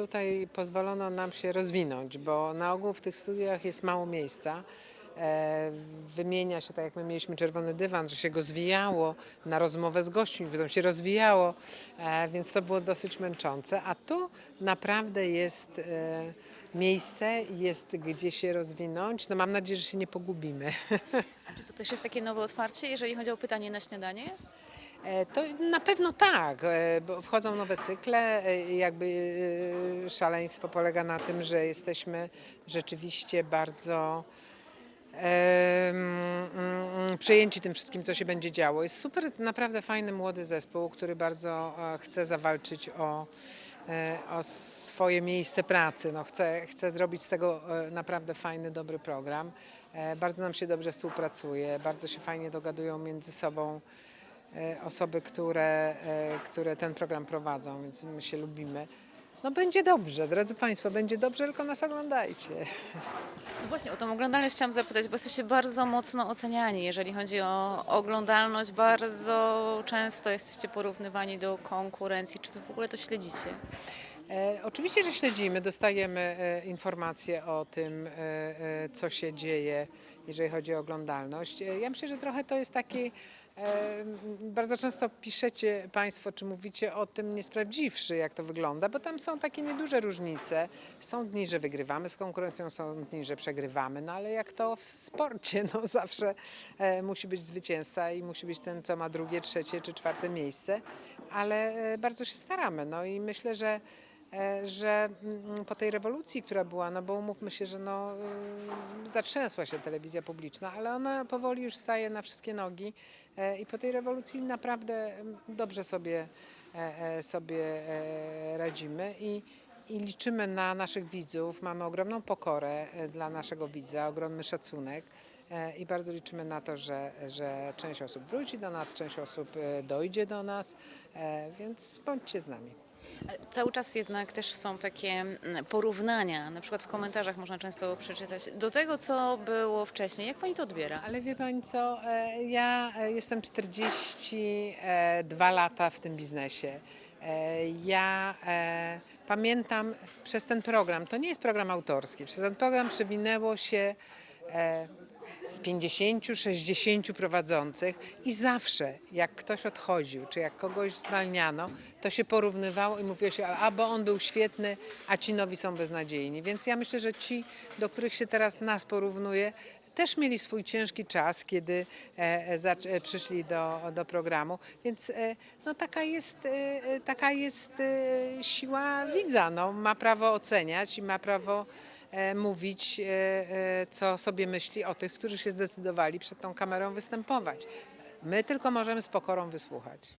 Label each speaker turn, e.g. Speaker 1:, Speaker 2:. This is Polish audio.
Speaker 1: tutaj pozwolono nam się rozwinąć, bo na ogół w tych studiach jest mało miejsca. E, Wymienia się, tak jak my mieliśmy czerwony dywan, że się go zwijało na rozmowę z gośćmi, potem się rozwijało, e, więc to było dosyć męczące. A tu naprawdę jest e, miejsce, jest gdzie się rozwinąć. No mam nadzieję, że się nie pogubimy.
Speaker 2: A czy to też jest takie nowe otwarcie, jeżeli chodzi o pytanie na śniadanie?
Speaker 1: E, To na pewno tak, e, bo wchodzą nowe cykle. e, Jakby szaleństwo polega na tym, że jesteśmy rzeczywiście bardzo em, mm, przejęci tym wszystkim, co się będzie działo. Jest super, naprawdę fajny młody zespół, który bardzo chce zawalczyć o, o swoje miejsce pracy. No, chce, chce zrobić z tego naprawdę fajny, dobry program. Bardzo nam się dobrze współpracuje, bardzo się fajnie dogadują między sobą osoby, które, e, które ten program prowadzą, więc my się lubimy. No będzie dobrze, drodzy Państwo, będzie dobrze, tylko nas oglądajcie.
Speaker 2: No właśnie, o tą oglądalność chciałam zapytać, bo jesteście bardzo mocno oceniani, jeżeli chodzi o oglądalność. Bardzo często jesteście porównywani do konkurencji. Czy wy w ogóle to śledzicie?
Speaker 1: E, oczywiście, że śledzimy, dostajemy e, informacje o tym, e, e, co się dzieje, jeżeli chodzi o oglądalność. E, ja myślę, że trochę to jest taki. Bardzo często piszecie Państwo, czy mówicie o tym nie sprawdziwszy, jak to wygląda, bo tam są takie nieduże różnice. Są dni, że wygrywamy z konkurencją, są dni, że przegrywamy, no ale jak to w sporcie, no zawsze e, musi być zwycięzca i musi być ten, co ma drugie, trzecie czy czwarte miejsce, ale e, bardzo się staramy. No i myślę, że że mm, po tej rewolucji, która była, no bo umówmy się, że no, y, zatrzęsła się telewizja publiczna, ale ona powoli już staje na wszystkie nogi e, i po tej rewolucji naprawdę mm, dobrze sobie, e, e, sobie e, radzimy i, i liczymy na naszych widzów. Mamy ogromną pokorę e, dla naszego widza, ogromny szacunek. e, I bardzo liczymy na to, że, że część osób wróci do nas, część osób e, dojdzie do nas, e, więc bądźcie z nami.
Speaker 2: Cały czas jednak też są takie mm, porównania, na przykład w komentarzach można często przeczytać, do tego, co było wcześniej. Jak pani to odbiera?
Speaker 1: Ale wie pani co, e, ja e, jestem 42 lata w tym biznesie. E, Ja e, pamiętam przez ten program, to nie jest program autorski, przez ten program przewinęło się e, z 50, 60 prowadzących i zawsze jak ktoś odchodził, czy jak kogoś zwalniano, to się porównywało i mówiło się, a bo on był świetny, a ci nowi są beznadziejni. Więc ja myślę, że ci, do których się teraz nas porównuje, też mieli swój ciężki czas, kiedy e, e, e, przyszli do, do programu, więc no, taka jest, taka jest siła widza. No, ma prawo oceniać i ma prawo mówić, co sobie myśli o tych, którzy się zdecydowali przed tą kamerą występować. My tylko możemy z pokorą wysłuchać.